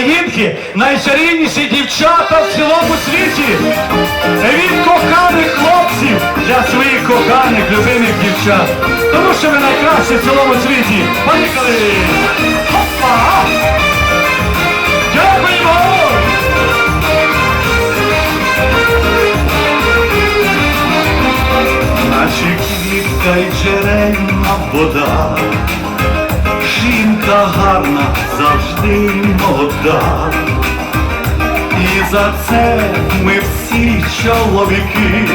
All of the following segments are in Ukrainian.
Українки найчарівніші дівчата в цілому світі. Від коханих хлопців для своїх коханих любимих дівчат. Тому що ви найкращі в цілому світі. Поїхали! Хопа! Дякуємо! Наче квітка й джерельна вода. Жінка гарна завжди молода. І за це ми всі чоловіки.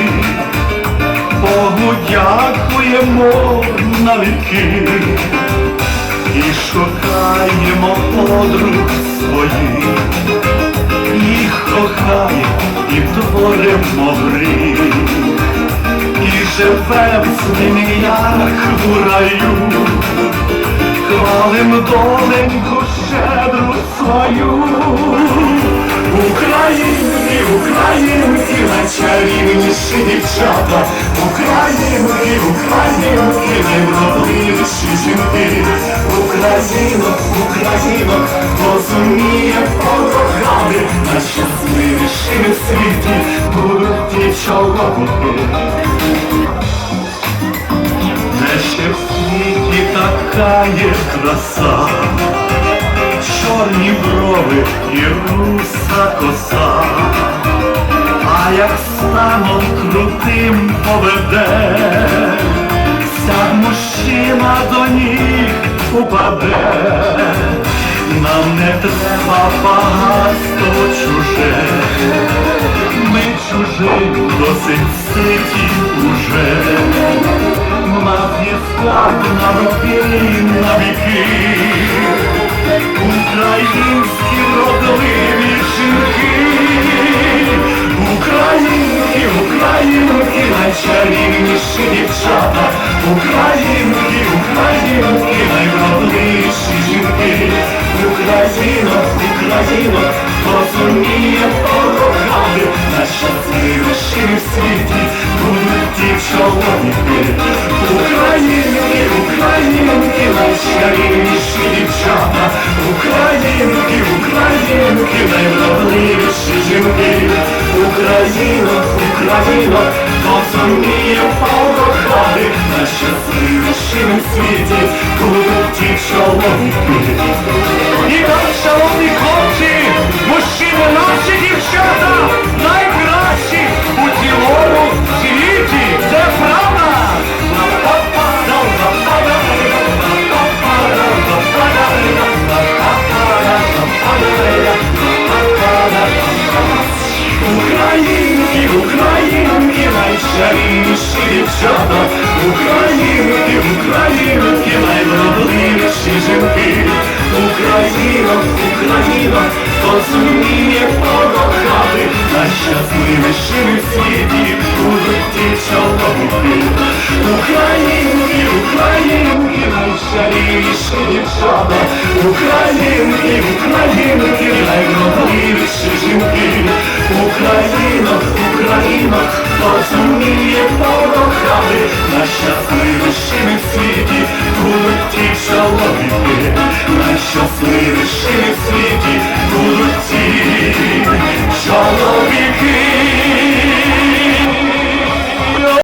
Богу дякуємо на віки. І шукаємо подруг своїх, їх кохає і творимо мрій, і живем з ними як у раю. Хвалим доленьку щедру свою. Українки, українки, найчарівніші дівчата, Українки, українки, найвродливіші жінки, Україно, Україно, хто зуміє покохати, найщасливіші в світі будуть чоловіки. Де ще в світі така є краса, брови і руса коса, а як станом крутим поведе, вся мужчина до ніг упаде, нам не треба багатство чуже, ми чужі досить ситі уже. Нас є на роки найчарівніші дівчата, українки, українки, найвродливіші жінки, Україно, Україно, хто зуміє покохати, найщасливіші в світі будуть ті чоловіки. Українки, українки, найчарівніші дівчата, Українки, українки, найвродливіші жінки, Україно, Україно, хто зуміє покохати, найщасливіші в світі будуть ті чоловіки. Найчарівніші дівчата, Українки, українки, найвродливіші жінки, Україно, Україно, хто зуміє покохати, найщасливішими в світі будуть ті чоловіки. Українки, українки, найчарівніші дівчата, Українки, українки,